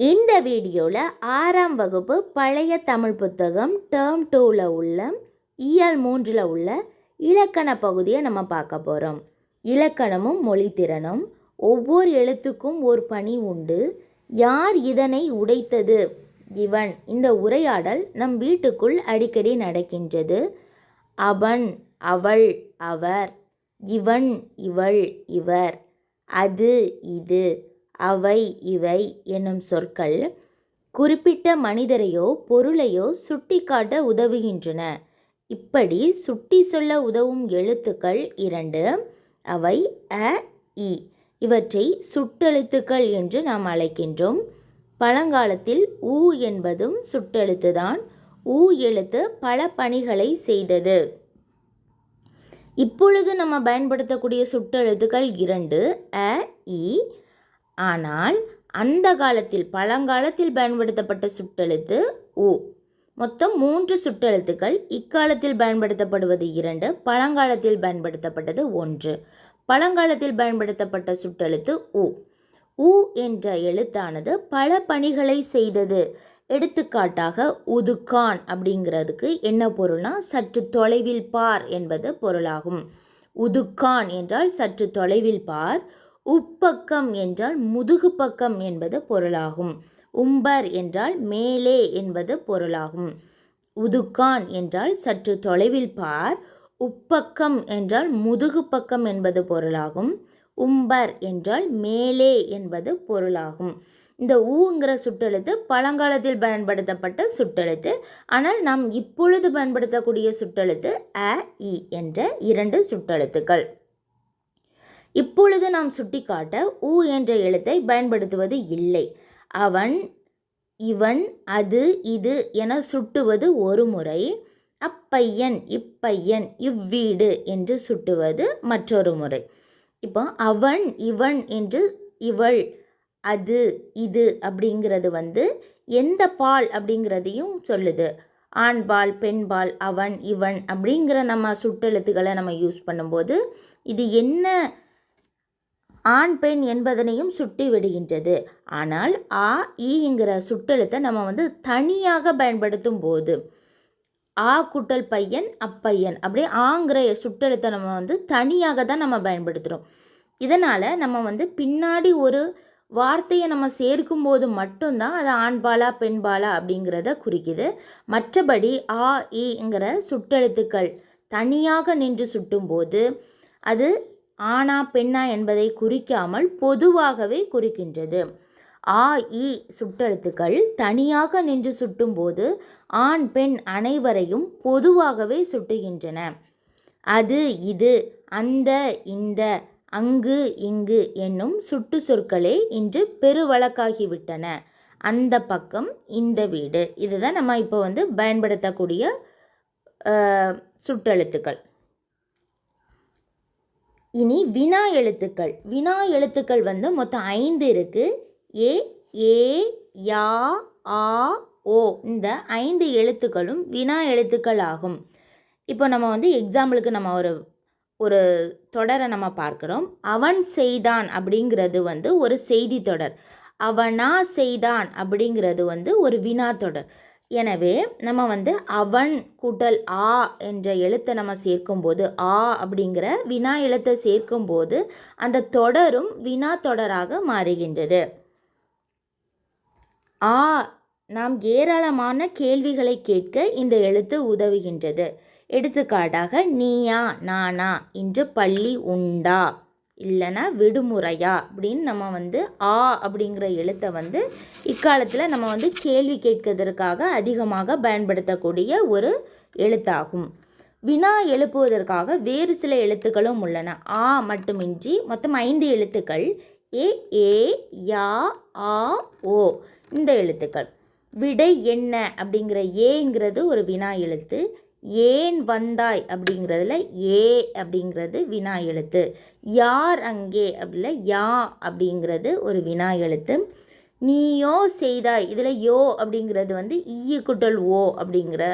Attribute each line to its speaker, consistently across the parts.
Speaker 1: இந்த வீடியோவில் ஆறாம் வகுப்பு பழைய தமிழ் புத்தகம் டேர்ம் டூவில் உள்ள இயல் மூன்றில் உள்ள இலக்கண பகுதியை நம்ம பார்க்க போகிறோம் இலக்கணமும் மொழித்திறனும் ஒவ்வொரு எழுத்துக்கும் ஒரு பணி உண்டு. யார் இதனை உடைத்தது? இவன் இந்த உரையாடல் நம் வீட்டுக்குள் அடிக்கடி நடக்கின்றது. அவன் அவள் அவர். இவன் இவள் இவர். அது இது. அவை இவை என்னும் சொற்கள் குறிப்பிட்ட மனிதரையோ பொருளையோ சுட்டிக்காட்ட உதவுகின்றன. இப்படி சுட்டி சொல்ல உதவும் எழுத்துக்கள் இரண்டு அவை அ இ. இவற்றை சுட்டெழுத்துக்கள் என்று நாம் அழைக்கின்றோம். பழங்காலத்தில் ஊ என்பதும் சுட்டெழுத்துதான். ஊ எழுத்து பல பணிகளை செய்தது. இப்பொழுது நம்ம பயன்படுத்தக்கூடிய சுட்டெழுத்துக்கள் இரண்டு அ இ. ஆனால் அந்த காலத்தில் பழங்காலத்தில் பயன்படுத்தப்பட்ட சுட்டெழுத்து உ. மொத்தம் மூன்று சுட்டெழுத்துக்கள் இக்காலத்தில் பயன்படுத்தப்படுவது இரண்டு பழங்காலத்தில் பயன்படுத்தப்பட்டது ஒன்று. பழங்காலத்தில் பயன்படுத்தப்பட்ட சுட்டெழுத்து உ. உ என்ற எழுத்தானது பல பணிகளை செய்தது. எடுத்துக்காட்டாக உதுக்கான் அப்படிங்கிறதுக்கு என்ன பொருள்னா சற்று தொலைவில் பார் என்பது பொருளாகும். உதுக்கான் என்றால் சற்று தொலைவில் பார் உப்பக்கம் என்றால் முதுகு பக்கம் என்பது பொருளாகும். உம்பர் என்றால் மேலே என்பது பொருளாகும். உதுக்கான் என்றால் சற்று தொலைவில் பார். உப்பக்கம் என்றால் முதுகு பக்கம் என்பது பொருளாகும். உம்பர் என்றால் மேலே என்பது பொருளாகும். இந்த ஊங்கிற சுட்டெழுத்து பழங்காலத்தில் பயன்படுத்தப்பட்ட சுட்டெழுத்து. ஆனால் நாம் இப்பொழுது பயன்படுத்தக்கூடிய சுட்டெழுத்து அ இ என்ற இரண்டு சுட்டெழுத்துக்கள். இப்பொழுது நாம் சுட்டிக்காட்ட ஊ என்ற எழுத்தை பயன்படுத்துவது இல்லை. அவன் இவன் அது இது என சுட்டுவது ஒரு முறை. அப்பையன் இப்பையன் இவ்வீடு என்று சுட்டுவது மற்றொரு முறை. இப்போ அவன் இவன் என்று இவள் அது இது அப்படிங்கிறது வந்து எந்த பால் அப்படிங்கிறதையும் சொல்லுது. ஆண்பால் பெண்பால் அவன் இவன் அப்படிங்கிற நம்ம சுட்டெழுத்துக்களை நம்ம யூஸ் பண்ணும்போது இது என்ன ஆண் பெண் என்பதனையும் சுட்டி விடுகின்றது. ஆனால் ஆ ஈங்கிற சுட்டெழுத்தை நம்ம வந்து தனியாக பயன்படுத்தும் போது ஆ குட்டல் பையன் அப்பையன் அப்படியே ஆங்கிற சுட்டெழுத்தை நம்ம வந்து தனியாக தான் நம்ம பயன்படுத்துகிறோம் இதனால் நம்ம வந்து பின்னாடி ஒரு வார்த்தையை நம்ம சேர்க்கும் போது மட்டும்தான் அது ஆண்பாலா பெண்பாலா அப்படிங்கிறத குறிக்குது. மற்றபடி ஆ ஈங்கிற சுட்டெழுத்துக்கள் தனியாக நின்று சுட்டும்போது அது ஆணா பெண்ணா என்பதை குறிக்காமல் பொதுவாகவே குறிக்கின்றது. ஆ இ சுட்டெழுத்துக்கள் தனியாக நின்று சுட்டும்போது ஆண் பெண் அனைவரையும் பொதுவாகவே சுட்டுகின்றன. அது இது அந்த இந்த அங்கு இங்கு என்னும் சுட்டு சொற்களே இன்று பெருவழக்காகிவிட்டன. அந்த பக்கம் இந்த வீடு. இதுதான் நம்ம இப்போ வந்து பயன்படுத்தக்கூடிய சுட்டெழுத்துக்கள். இனி வினா எழுத்துக்கள். வினா எழுத்துக்கள் வந்து மொத்தம் ஐந்து இருக்குது ஏ ஏ யா ஆ ஓ இந்த ஐந்து எழுத்துக்களும் வினா எழுத்துக்கள் ஆகும். இப்போ நம்ம வந்து எக்ஸாம்பிளுக்கு நம்ம ஒரு ஒரு தொடரை நம்ம பார்க்குறோம். அவன் செய்தான் அப்படிங்கிறது வந்து ஒரு செய்தி தொடர். அவனா செய்தான் அப்படிங்கிறது வந்து ஒரு வினா தொடர். எனவே நம்ம வந்து அவன் கூட்டல் ஆ என்ற எழுத்தை நம்ம சேர்க்கும்போது ஆ அப்படிங்கிற வினா எழுத்தை சேர்க்கும்போது அந்த தொடரும் வினா தொடராக மாறுகின்றது. ஆ நாம் ஏராளமான கேள்விகளை கேட்க இந்த எழுத்து உதவுகின்றது. எடுத்துக்காட்டாக நீயா நானா இன்று பள்ளி உண்டா? இல்லைன்னா விடுமுறையா அப்படின்னு நம்ம வந்து ஆ அப்படிங்கிற எழுத்தை வந்து இக்காலத்தில் நம்ம வந்து கேள்வி கேட்கிறதற்காக அதிகமாக பயன்படுத்தக்கூடிய ஒரு எழுத்தாகும். வினா எழுப்புவதற்காக வேறு சில எழுத்துக்களும் உள்ளன. ஆ மட்டுமின்றி மொத்தம் ஐந்து எழுத்துக்கள். ஏ ஏ யா ஆ ஓ இந்த எழுத்துக்கள். விடை என்ன அப்படிங்கிற ஏங்கிறது ஒரு வினா எழுத்து. ஏன் வந்தாய் அப்படிங்கிறதுல ஏ அப்படிங்கிறது வினா எழுத்து. யார் அங்கே அப்படில யா அப்படிங்கிறது ஒரு வினா எழுத்து. நீயோ செய்தாய் இதில் யோ அப்படிங்கிறது வந்து ஈய குட்டல் ஓ அப்படிங்கிற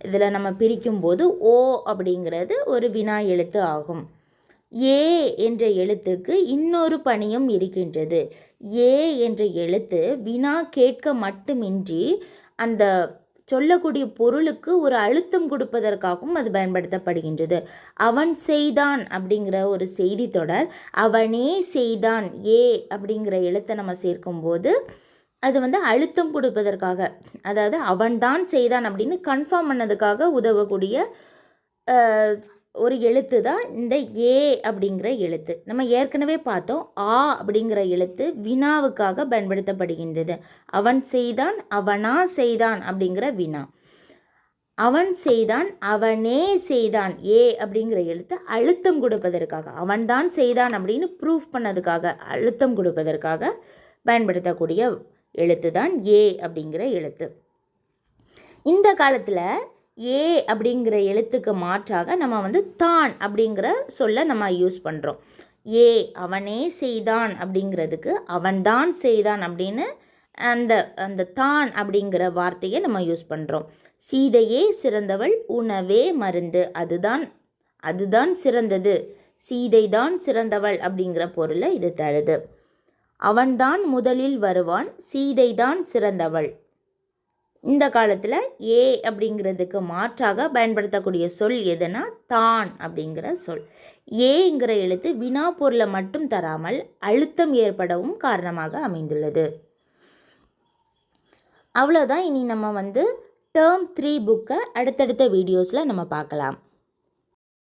Speaker 1: இதில் நம்ம பிரிக்கும்போது ஓ அப்படிங்கிறது ஒரு வினா எழுத்து ஆகும். ஏ என்ற எழுத்துக்கு இன்னொரு பணியும் இருக்கின்றது. ஏ என்ற எழுத்து வினா கேட்க மட்டுமின்றி அந்த சொல்லக்கூடிய பொருளுக்கு ஒரு அழுத்தம் கொடுப்பதற்காகவும் அது பயன்படுத்தப்படுகின்றது. அவன் செய்தான் அப்படிங்கிற ஒரு செய்தி தொடர் அவனே செய்தான் ஏ அப்படிங்கிற எழுத்தை நம்ம சேர்க்கும்போது அது வந்து அழுத்தம் கொடுப்பதற்காக அதாவது அவன்தான் செய்தான் அப்படின்னு கன்ஃபார்ம் பண்ணதுக்காக உதவக்கூடிய ஒரு எழுத்து தான் இந்த ஏ அப்படிங்கிற எழுத்து. நம்ம ஏற்கனவே பார்த்தோம் ஆ அப்படிங்கிற எழுத்து வினாவுக்காக பயன்படுத்தப்படுகின்றது. அவன் செய்தான் அவனா செய்தான் அப்படிங்கிற வினா. அவன் செய்தான் அவனே செய்தான் ஏ அப்படிங்கிற எழுத்து அழுத்தம் கொடுப்பதற்காக அவன்தான் செய்தான் அப்படின்னு ப்ரூஃப் பண்ணதுக்காக அழுத்தம் கொடுப்பதற்காக பயன்படுத்தக்கூடிய எழுத்து தான் ஏ அப்படிங்கிற எழுத்து. இந்த காலத்தில் ஏ அப்படிங்கிற எழுத்துக்கு மாற்றாக நம்ம வந்து தான் அப்படிங்கிற சொல்ல நம்ம யூஸ் பண்ணுறோம் ஏ அவனே செய்தான் அப்படிங்கிறதுக்கு அவன்தான் செய்தான் அப்படின்னு அந்த அந்த தான் அப்படிங்கிற வார்த்தையை நம்ம யூஸ் பண்ணுறோம் சீதையே சிறந்தவள் உணவே மருந்து. அதுதான் அதுதான் சிறந்தது. சீதை தான் சிறந்தவள் அப்படிங்கிற பொருளை இது தருது. அவன்தான் முதலில் வருவான் சீதை தான் சிறந்தவள். இந்த காலத்தில் ஏ அப்படிங்கிறதுக்கு மாற்றாக பயன்படுத்தக்கூடிய சொல் எதுனா தான் அப்படிங்கிற சொல். ஏங்கிற எழுத்து வினா பொருளை மட்டும் தராமல் அழுத்தம் ஏற்படவும் காரணமாக அமைந்துள்ளது. அவ்வளோதான் இனி நம்ம வந்து டேர்ம் த்ரீ புக்கை அடுத்தடுத்த வீடியோஸில் நம்ம பார்க்கலாம்.